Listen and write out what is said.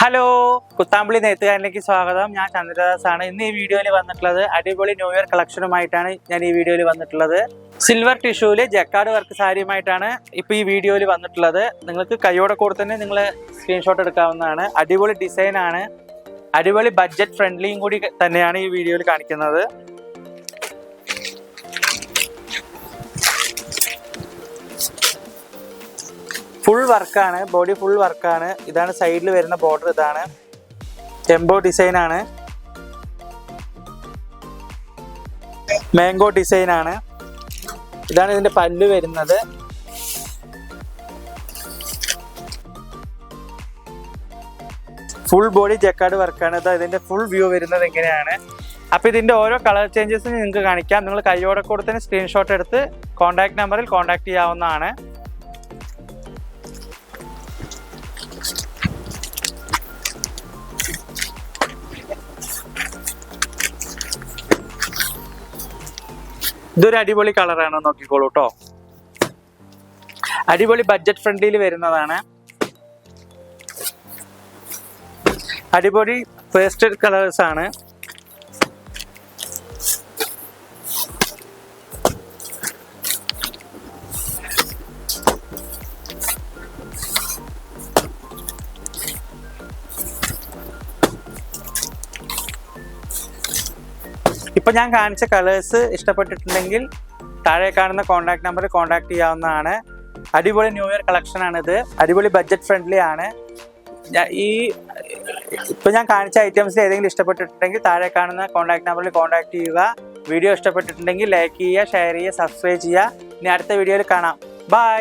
Hello Kuthampully നെയ്ത്തുകാരനിലേക്ക് സ്വാഗതം. ഞാൻ ചന്ദ്രദാസ് ആണ്. ഇന്ന് ഈ വീഡിയോയിൽ വന്നിട്ടുള്ളത് അടിപൊളി ന്യൂ ഇയർ കളക്ഷനുമായിട്ടാണ് ഞാൻ ഈ വീഡിയോയിൽ വന്നിട്ടുള്ളത്. സിൽവർ ടിഷ്യൂൽ ജക്കാർഡ് വർക്ക് സാരിയുമായിട്ടാണ് ഇപ്പൊ ഈ വീഡിയോയിൽ വന്നിട്ടുള്ളത്. നിങ്ങൾക്ക് കൈയോടെ കൂടെ തന്നെ നിങ്ങൾ സ്ക്രീൻഷോട്ട് എടുക്കാവുന്നതാണ്. അടിപൊളി ഡിസൈനാണ് അടിപൊളി ബഡ്ജറ്റ് ഫ്രണ്ട്ലിയും കൂടി തന്നെയാണ് ഈ വീഡിയോയിൽ കാണിക്കുന്നത്. ഫുൾ വർക്കാണ് ബോഡി ഫുൾ വർക്കാണ് ഇതാണ് സൈഡിൽ വരുന്ന ബോർഡർ ഇതാണ്. ഡിസൈൻ ആണ്. മാംഗോ ഡിസൈൻ ആണ്. ഇതാണ് ഇതിന്റെ പല്ല് വരുന്നത്. ഫുൾ ബോഡി ജക്കാർഡ് വർക്കാണ് ഇതാ ഇതിന്റെ ഫുൾ വ്യൂ വരുന്നത് എങ്ങനെയാണ് അപ്പൊ ഇതിന്റെ ഓരോ കളർ ചേഞ്ചസും നിങ്ങൾക്ക് കാണിക്കാം. നിങ്ങൾ കൈയോടെ കൂടെ തന്നെ സ്ക്രീൻഷോട്ട് എടുത്ത് കോൺടാക്ട് നമ്പറിൽ കോൺടാക്ട് ചെയ്യാവുന്നതാണ്. ഇതൊരു അടിപൊളി കളറാണ് നോക്കിക്കോളൂ കേട്ടോ അടിപൊളി ബഡ്ജറ്റ് ഫ്രണ്ട്ലിയിൽ വരുന്നതാണ്. അടിപൊളി പേസ്റ്റൽ കളേഴ്സ് ഇപ്പൊ ഞാൻ കാണിച്ച കളേഴ്സ് ഇഷ്ടപ്പെട്ടിട്ടുണ്ടെങ്കിൽ താഴെ കാണുന്ന കോൺടാക്ട് നമ്പറിൽ കോൺടാക്ട് ചെയ്യാവുന്നതാണ്. അടിപൊളി ന്യൂ ഇയർ കളക്ഷൻ ആണിത്. അടിപൊളി ബഡ്ജറ്റ് ഫ്രണ്ട്ലി ആണ്. ഈ ഇപ്പം ഞാൻ കാണിച്ച ഐറ്റംസ് ഏതെങ്കിലും ഇഷ്ടപ്പെട്ടിട്ടുണ്ടെങ്കിൽ താഴെ കാണുന്ന കോൺടാക്ട് നമ്പറിൽ കോൺടാക്ട് ചെയ്യുക. വീഡിയോ ഇഷ്ടപ്പെട്ടിട്ടുണ്ടെങ്കിൽ ലൈക്ക് ചെയ്യുക ഷെയർ ചെയ്യുക സബ്സ്ക്രൈബ് ചെയ്യുക. ഇനി അടുത്ത വീഡിയോയിൽ കാണാം. ബൈ